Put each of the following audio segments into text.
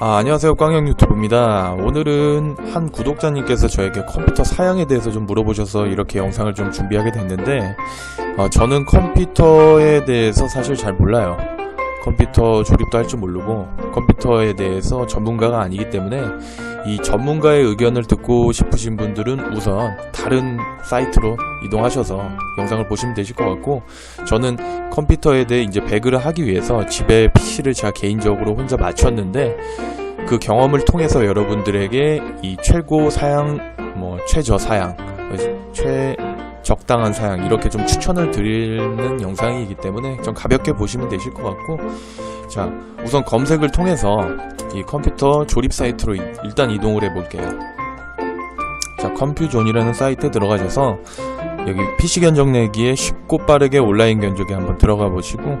아, 안녕하세요. 꽝형 유튜브입니다. 오늘은 한 구독자님께서 저에게 컴퓨터 사양에 대해서 좀 물어보셔서 이렇게 영상을 좀 준비하게 됐는데, 어, 저는 컴퓨터에 대해서 사실 잘 몰라요. 컴퓨터 조립도 할 줄 모르고, 컴퓨터에 대해서 전문가가 아니기 때문에, 이 전문가의 의견을 듣고 싶으신 분들은 우선 다른 사이트로 이동하셔서 영상을 보시면 되실 것 같고, 저는 컴퓨터에 대해 이제 배그를 하기 위해서 집에 PC를 제가 개인적으로 혼자 맞췄는데 그 경험을 통해서 여러분들에게 이 최고 사양, 뭐 최저 사양, 최 적당한 사양 이렇게 좀 추천을 드리는 영상이기 때문에 좀 가볍게 보시면 되실 것 같고 자 우선 검색을 통해서 이 컴퓨터 조립 사이트로 이- 일단 이동을 해 볼게요. 자 컴퓨존이라는 사이트에 들어가셔서 여기 PC 견적내기에 쉽고 빠르게 온라인 견적에 한번 들어가 보시고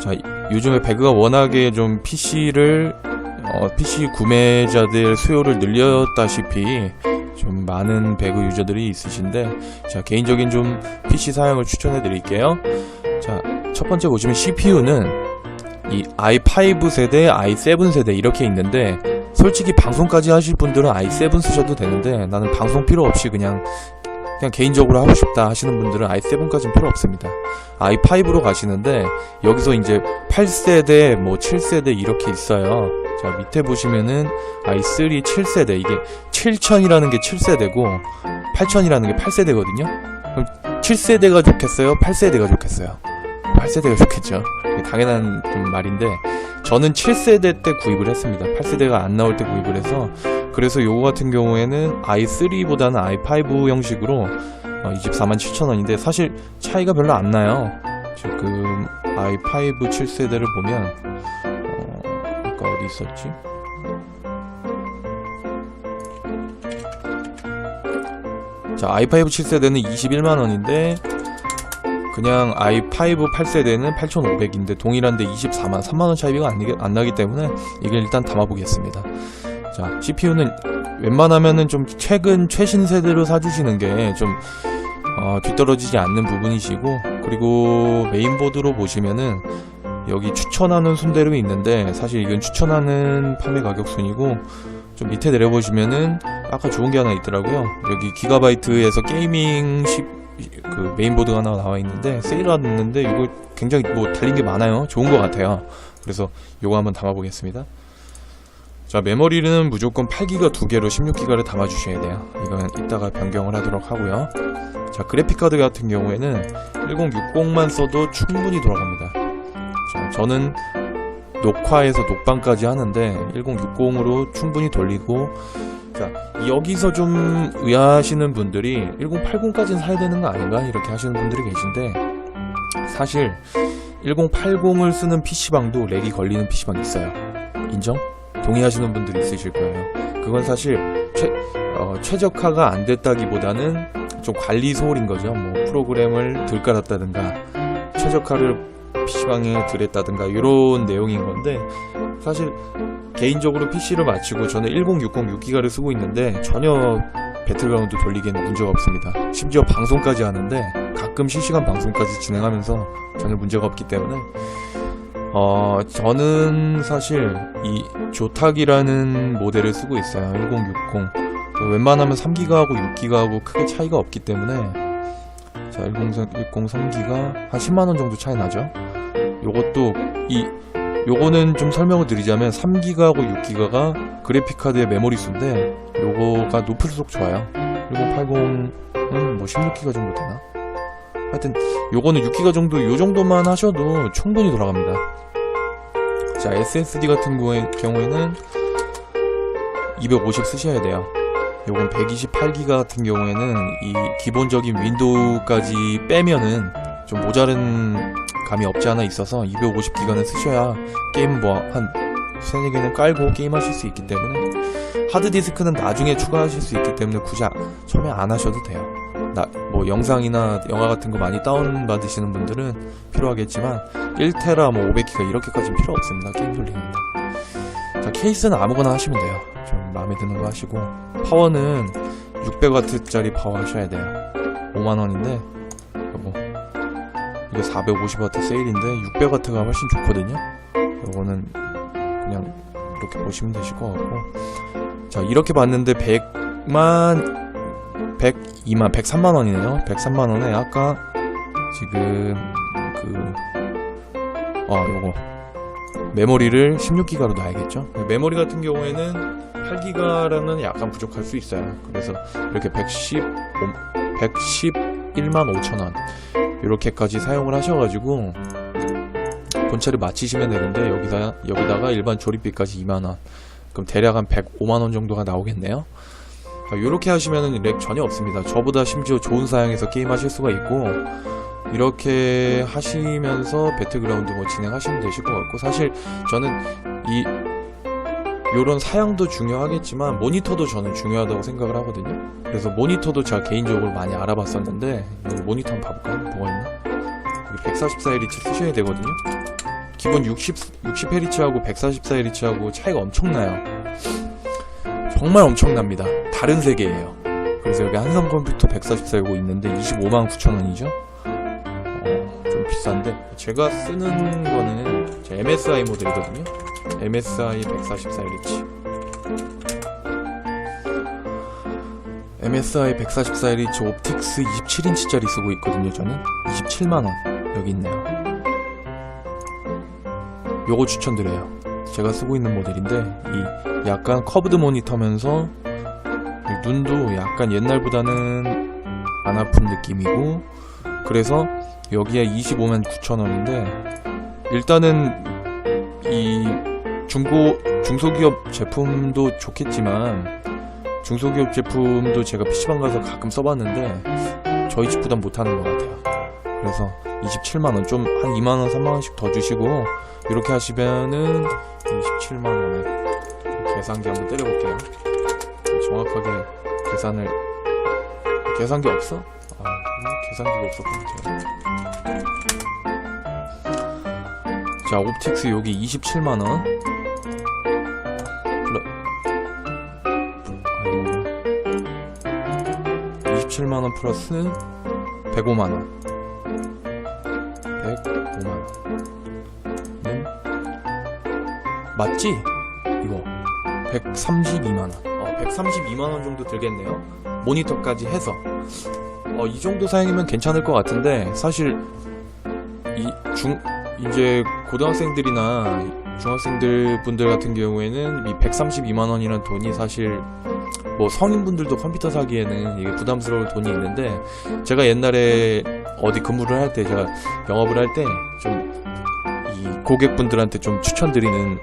자 이- 요즘에 배그가 워낙에 좀 PC를 어, PC 구매자들 수요를 늘렸다시피 좀 많은 배그 유저들이 있으신데 자 개인적인 좀 PC 사양을 추천해 드릴게요 자 첫 번째 보시면 CPU는 이 i5 세대, i7 세대 이렇게 있는데 솔직히 방송까지 하실 분들은 i7 쓰셔도 되는데 나는 방송 필요 없이 그냥 그냥 개인적으로 하고 싶다 하시는 분들은 i7까지는 필요 없습니다. i5로 가시는데 여기서 이제 8세대, 뭐 7세대 이렇게 있어요. 자 밑에 보시면은 i3 7세대 이게 7000이라는 게 7세대고 8000이라는 게 8세대거든요. 그럼 7세대가 좋겠어요? 8세대가 좋겠어요? 8세대가 좋겠죠. 당연한 좀 말인데 저는 7세대 때 구입을 했습니다. 8세대가 안 나올 때 구입을 해서 그래서 요거 같은 경우에는 i3보다는 i5 형식으로 247,000원인데 사실 차이가 별로 안 나요. 지금 i5 7세대를 보면 어, 아까 어디 있었지? 자, i5 7세대는 21만 원인데 그냥 i5 8세대는 8,500인데 동일한데 24만 3만 원 차이가 안, 안 나기 때문에 이게 일단 담아 보겠습니다. 자, CPU는 웬만하면은 좀 최근 최신 세대로 사주시는 게좀 뒤떨어지지 않는 부분이시고 그리고 메인보드로 보시면은 여기 추천하는 순대로 있는데 사실 이건 추천하는 판매 가격 순이고 좀 밑에 내려보시면은 아까 좋은 게 하나 있더라고요. 여기 기가바이트에서 게이밍 10, 그 메인보드가 하나 나와 있는데 세일하는데 이거 굉장히 뭐 달린 게 많아요. 좋은 것 같아요. 그래서 요거 한번 담아보겠습니다. 자 메모리는 무조건 8기가 두 개로 16기가를 담아 주셔야 돼요. 이건 이따가 변경을 하도록 하고요. 자 그래픽 카드 같은 경우에는 1060만 써도 충분히 돌아갑니다. 자, 저는 녹화해서 녹방까지 하는데 1060으로 충분히 돌리고 자 여기서 좀 의아하시는 분들이 1080까지는 사야 되는 거 아닌가 이렇게 하시는 분들이 계신데 사실 1080을 쓰는 PC방도 렉이 걸리는 PC방 있어요. 인정? 동의하시는 분들이 있으실 거예요. 그건 사실 최, 어, 최적화가 안 됐다기보다는 좀 관리 소홀인 거죠. 뭐 프로그램을 덜 깔았다든가 최적화를 PC방에 들였다든가 이런 내용인 건데 사실 개인적으로 PC를 마치고 저는 1060 6기가를 쓰고 있는데 전혀 배틀그라운드 돌리기에는 문제가 없습니다. 심지어 방송까지 하는데 가끔 실시간 방송까지 진행하면서 전혀 문제가 없기 때문에 어 저는 사실 이 조탁이라는 모델을 쓰고 있어요. 1060 웬만하면 3기가하고 6기가하고 크게 차이가 없기 때문에 자 10, 10 3기가 한 10만원 정도 차이 나죠. 요것도 이 요거는 좀 설명을 드리자면 3기가하고 6기가가 그래픽카드의 메모리 수인데 요거가 높을수록 좋아요. 1080은 뭐 16기가 정도 되나? 하여튼 요거는 6기가 정도 요 정도만 하셔도 충분히 돌아갑니다. 자 SSD 같은 경우에는 250 쓰셔야 돼요. 요건 128기가 같은 경우에는 이 기본적인 윈도우까지 빼면은 좀 모자른 감이 없지 않아 있어서 250기가는 쓰셔야 게임 뭐 한 세네 개는 깔고 게임하실 수 있기 때문에 하드디스크는 나중에 추가하실 수 있기 때문에 굳이 아- 처음에 안 하셔도 돼요. 나 뭐 영상이나 영화 같은 거 많이 다운 받으시는 분들은 필요하겠지만 1테라 뭐 500기가 이렇게까지는 필요 없습니다. 게임 돌리는데. 자 케이스는 아무거나 하시면 돼요. 좀 마음에 드는 거 하시고 파워는 600W짜리 파워 하셔야 돼요. 5만원인데 요거 이게 450W 세일인데 600W가 훨씬 좋거든요. 요거는 그냥 이렇게 보시면 되실 것 같고. 자 이렇게 봤는데 100만 102만 103만원이네요. 103만원에 아까 지금 그 어, 요거. 메모리를 16기가로 놔야겠죠. 메모리 같은 경우에는 8기가라는 약간 부족할 수 있어요. 그래서 이렇게 110, 111만 5천원 이렇게까지 사용을 하셔가지고 본체를 마치시면 되는데 여기다 여기다가 일반 조립비까지 2만 원. 그럼 대략 한 105만 원 정도가 나오겠네요. 이렇게 하시면은 렉 전혀 없습니다. 저보다 심지어 좋은 사양에서 게임 하실 수가 있고 이렇게 하시면서 배틀그라운드 뭐 진행하시면 되실 것 같고 사실 저는 이 요런 사양도 중요하겠지만 모니터도 저는 중요하다고 생각을 하거든요. 그래서 모니터도 제가 개인적으로 많이 알아봤었는데 이 모니터 한번 봐볼까요? 뭐가 있나? 144Hz 쓰셔야 되거든요. 기본 60 60Hz하고 144Hz하고 차이가 엄청나요. 정말 엄청납니다. 다른 세계예요. 그래서 여기 한성 컴퓨터 144이고 있는데 25만 9천 원이죠. 어, 좀 비싼데 제가 쓰는 거는 제 MSI 모델이거든요. MSI 144Hz. MSI 144Hz 옵틱스 27인치짜리 쓰고 있거든요. 저는 27만 원 여기 있네요. 요거 추천드려요. 제가 쓰고 있는 모델인데 이 약간 커브드 모니터면서 이 눈도 약간 옛날보다는 안 아픈 느낌이고 그래서 여기에 25만 9천 원인데 일단은 이 중고 중소기업 제품도 좋겠지만 중소기업 제품도 제가 PC방 가서 가끔 써봤는데 저희 집보단 못하는 것 같아요. 그래서 27만 원 좀 한 2만 원 3만 원씩 더 주시고 이렇게 하시면은 27만 원에 계산기 한번 때려볼게요. 정확하게 계산을 계산기 없어? 아 계산기가 없었군요. 제가. 자 옵틱스 여기 27만 원. 17만원 플러스 105만원. 105만원 맞지? 이거. 132만원. 어 132만원 정도 들겠네요. 모니터까지 해서. 어 이 정도 사양이면 괜찮을 것 같은데 사실 이 중 이제 고등학생들이나 중학생들 분들 같은 경우에는 이 132만 원이라는 돈이 사실 뭐 성인분들도 컴퓨터 사기에는 이게 부담스러울 돈이 있는데 제가 옛날에 어디 근무를 할 때 제가 영업을 할 때 좀 이 고객분들한테 좀 추천드리는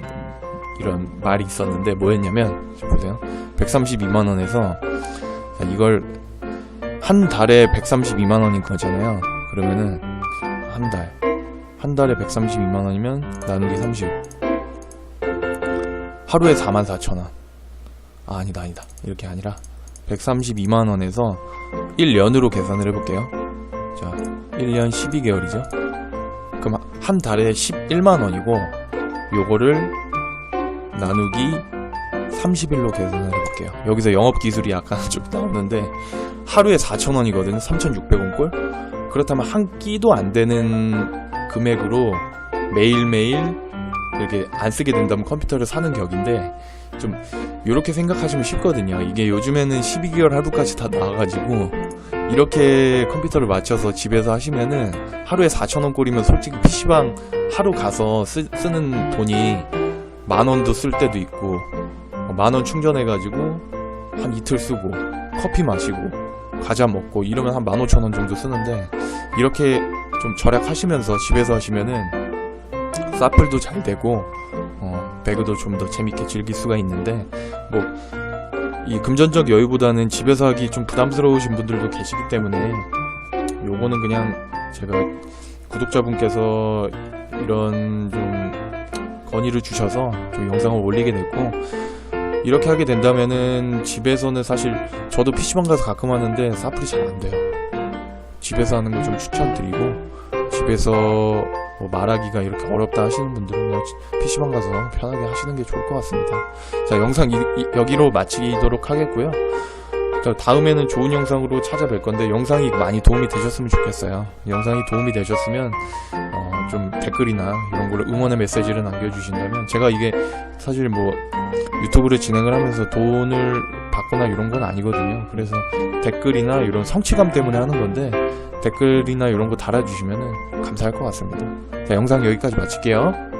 이런 말이 있었는데 뭐였냐면 좀 보세요. 132만 원에서 자, 이걸 한 달에 132만 원인 거잖아요. 그러면은 한 달 한 달에 132만 원이면 나누기 30 하루에 4만 4천 원. 아, 아니다 아니다. 이렇게 아니라 132만 원에서 1년으로 계산을 해볼게요. 자 1년 12개월이죠? 그럼 한 달에 11만 원이고 요거를 나누기 30일로 계산을 해볼게요. 여기서 영업기술이 약간 좀 나오는데 하루에 4,000원이거든요. 3,600원 꼴? 그렇다면 한 끼도 안 되는 금액으로 매일매일 이렇게 안 쓰게 된다면 컴퓨터를 사는 격인데 좀 이렇게 생각하시면 쉽거든요. 이게 요즘에는 12개월 할부까지 다 나와가지고 이렇게 컴퓨터를 맞춰서 집에서 하시면은 하루에 4,000원 꼴이면 솔직히 PC방 하루 가서 쓰, 쓰는 돈이 만 원도 쓸 때도 있고 만원 충전해가지고 한 이틀 쓰고 커피 마시고 과자 먹고 이러면 한 15,000원 정도 쓰는데 이렇게 좀 절약하시면서 집에서 하시면은 사플도 잘 되고 어, 배그도 좀 더 재밌게 즐길 수가 있는데 뭐 이 금전적 여유보다는 집에서 하기 좀 부담스러우신 분들도 계시기 때문에 요거는 그냥 제가 구독자분께서 이런 좀 건의를 주셔서 좀 영상을 올리게 됐고 이렇게 하게 된다면은 집에서는 사실 저도 PC방 가서 가끔 하는데 사플이 잘 안 돼요. 집에서 하는 거 좀 추천드리고 집에서 뭐 말하기가 이렇게 어렵다 하시는 분들은 그냥 PC방 가서 편하게 하시는 게 좋을 것 같습니다. 자 영상 이- 이- 여기로 마치도록 하겠고요. 자, 다음에는 좋은 영상으로 찾아뵐 건데 영상이 많이 도움이 되셨으면 좋겠어요. 영상이 도움이 되셨으면 어, 좀 댓글이나 이런 걸로 응원의 메시지를 남겨주신다면 제가 이게 사실 뭐 유튜브를 진행을 하면서 돈을 받거나 이런 건 아니거든요. 그래서 댓글이나 이런 성취감 때문에 하는 건데 댓글이나 이런 거 달아주시면 감사할 것 같습니다. 자, 영상 여기까지 마칠게요.